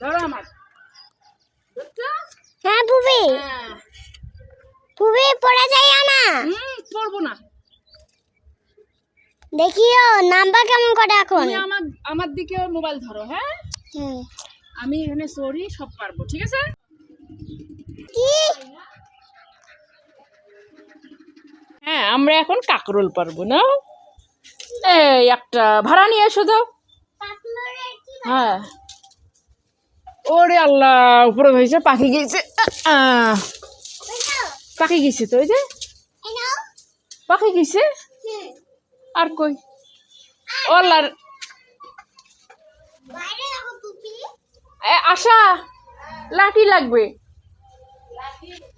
ধরো আমার। হ্যাঁ পুপি হ্যাঁ। পুপি পড়ে যাইও না? হুম পড়ব না। দেখিও নাম্বার কেমন করে এখন? আমার আমার দিকে মোবাইল ধরো হ্যাঁ? হুম। আমি এখানে সরি সব পারব ঠিক আছে? কি? হ্যাঁ আমরা এখন কাকরোল পারব না? এই একটা ভাড়া নিয়ে এসো দাও হ্যাঁ। ওরে আল্লাহ, উপরে হয়েছে পাখি গিয়েছে পাখি গেছে তো ওই যে? পাখি গেছে? আর কই? ও আশা, লাঠি লাগবে।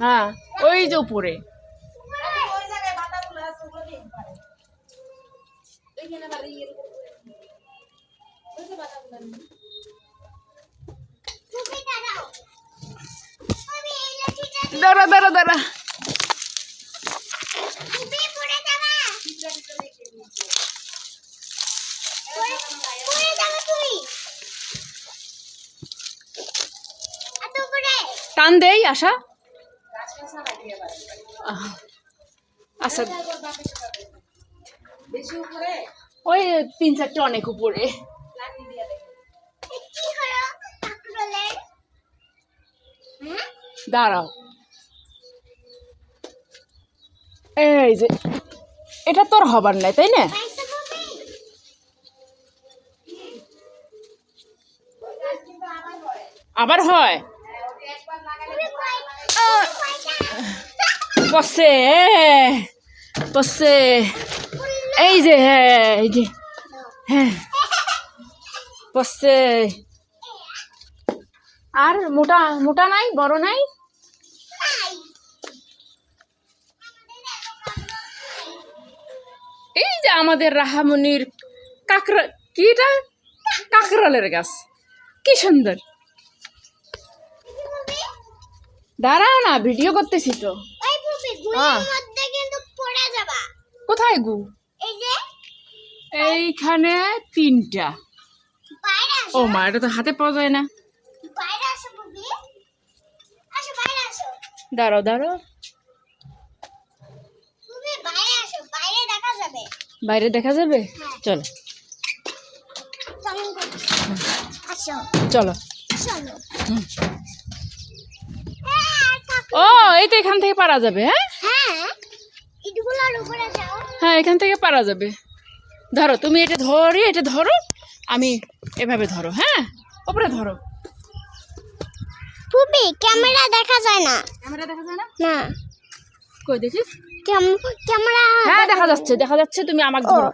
হ্যাঁ ওই যে উপরে দাঁড়াও পুপি এই লাঠিটা দাঁড়া দাঁড়া দাঁড়া। টান দেই আশা? আচ্ছা। ওই তিন চারটে অনেক উপরে। দাঁড়াও। এই যে, এটা তোর হবার নাই, তাই না? আবার হয়? বসে এই যে হ্যাঁ এই যে হ্যাঁ। বসে। আর মোটা মোটা নাই, বড় নাই? এই যে আমাদের রাহামনির কাকরা কিটা কাকরালের গাছ। কি সুন্দর। দাঁড়াও না ভিডিও করতেছি তো। কোথায় গু? এইখানে তিনটা। ও মা এটা তো হাতে পাওয়া যায় না। দাঁড়াও দাঁড়াও। বাইরে দেখা যাবে? চলো। চলো। ও এই তো এখান থেকে পারা যাবে হ্যাঁ? হ্যাঁ এখান থেকে পারা যাবে। ধরো তুমি এটা ধরি এটা ধরো আমি এভাবে ধরো হ্যাঁ? ওপরে ধরো। ক্যামেরা দেখা যায় না। ক্যামেরা দেখা যায় না? না। কই দেখিস? ক্যাম- ক্যামেরা হ্যাঁ দেখা যাচ্ছে দেখা যাচ্ছে তুমি আমাকে ধরো।